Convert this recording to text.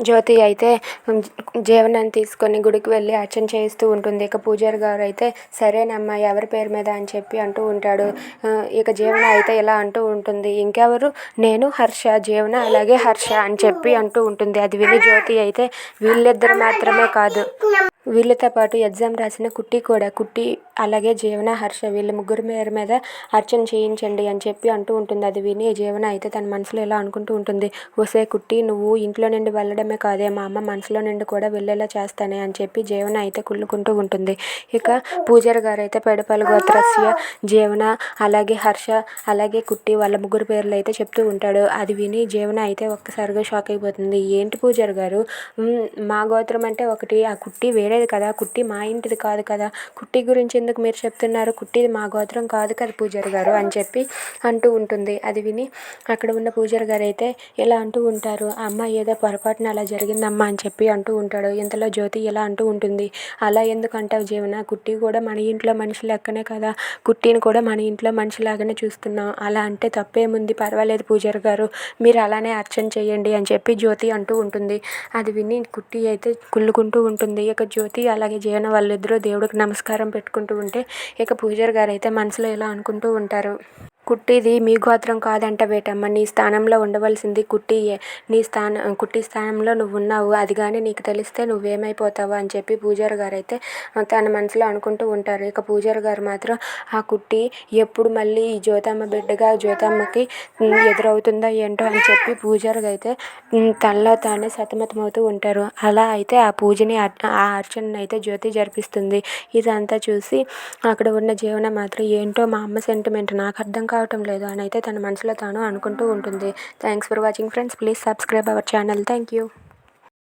జ్యోతి అయితే జీవనాన్ని తీసుకొని గుడికి వెళ్ళి అర్చన చేయిస్తూ ఉంటుంది. ఇక పూజారి గారు అయితే సరేనమ్మా ఎవరి పేరు మీద? అని చెప్పి అంటూ ఉంటాడు. ఇక జీవన అయితే ఇలా అంటూ ఉంటుంది. ఇంకెవరు? నేను హర్ష జీవన అలాగే హర్ష అని చెప్పి అంటూ ఉంటుంది. అది విని జ్యోతి అయితే వీళ్ళిద్దరు మాత్రమే కాదు. వీళ్ళతో పాటు ఎగ్జామ్ రాసిన కుట్టి కూడా కుట్టి అలాగే జీవన హర్ష వీళ్ళ ముగ్గురు పేరు మీద అర్చన చేయించండి అని చెప్పి అంటూ ఉంటుంది. అది విని జీవన అయితే తన మనసులో ఇలా అనుకుంటూ ఉంటుంది. ఒసే కుట్టి నువ్వు ఇంట్లో నుండి వెళ్ళడం మాత్రమే కాదే మా అమ్మ మనసులో నుండి కూడా వెళ్ళేలా చేస్తానే అని చెప్పి జీవన అయితే కుళ్ళుకుంటూ ఉంటుంది. ఇక పూజారి గారు అయితే పెడపల్లి గోత్రస్య జీవన అలాగే హర్ష అలాగే కుట్టి వాళ్ళ ముగ్గురు పేర్లు అయితే చెప్తూ ఉంటాడు. అది విని జీవన అయితే ఒక్కసారిగా షాక్ అయిపోతుంది. ఏంటి పూజారి గారు? మా గోత్రం అంటే ఒకటి. ఆ కుట్టి వేరేది కదా. కుట్టి మా ఇంటిది కాదు కదా. కుట్టి గురించి ఎందుకు మీరు చెప్తున్నారు? కుట్టిది మా గోత్రం కాదు కదా పూజారి గారు అని చెప్పి అంటూ ఉంటుంది. అది విని అక్కడ ఉన్న పూజారి గారు అయితే ఇలా అంటూ ఉంటారు. అమ్మ ఏదో పొరపాటున అలా జరిగిందమ్మా అని చెప్పి అంటూ ఉంటాడు. ఇంతలో జ్యోతి ఇలా అంటూ ఉంటుంది. అలా ఎందుకంటావు జీవన? కుట్టి కూడా మన ఇంట్లో మనిషి లెక్కనే కదా. కుట్టిని కూడా మన ఇంట్లో మనిషిలాగానే చూస్తున్నాం. అలా అంటే తప్పేముంది? పర్వాలేదు పూజారి గారు. మీరు అలానే అర్చన చేయండి అని చెప్పి జ్యోతి అంటూ ఉంటుంది. అది విని కుట్టి అయితే కుళ్ళుకుంటూ ఉంటుంది. ఇక జ్యోతి అలాగే జీవన వాళ్ళిద్దరూ దేవుడికి నమస్కారం పెట్టుకుంటూ ఉంటే ఇక పూజారి గారు అయితే మనసులో ఇలా అనుకుంటూ ఉంటారు. కుట్టిది మీ గోత్రం కాదంట బేటమ్మ నీ స్థానంలో ఉండవలసింది కుట్టియే. నీ స్థానం కుట్టి స్థానంలో నువ్వు ఉన్నావు అది కానీ నీకు తెలిస్తే నువ్వేమైపోతావు అని చెప్పి పూజారి గారు అయితే తన మనసులో అనుకుంటూ ఉంటారు. ఇక పూజారి గారు మాత్రం ఆ కుట్టి ఎప్పుడు మళ్ళీ ఈ జ్యోతమ్మ బిడ్డగా జ్యోతమ్మకి ఎదురవుతుందో ఏంటో అని చెప్పి పూజారి అయితే తనలో తానే సతమతమవుతూ ఉంటారు. అలా అయితే ఆ పూజని ఆ అర్చనని అయితే జ్యోతి జరిపిస్తుంది. ఇదంతా చూసి అక్కడ ఉన్న జీవన మాత్రం ఏంటో మా అమ్మ సెంటిమెంట్ నాకు అర్థం కాదు రావటం లేదు అని అయితే తన మనసులో తాను అనుకుంటూ ఉంటుంది. Thanks for watching friends please subscribe our channel thank you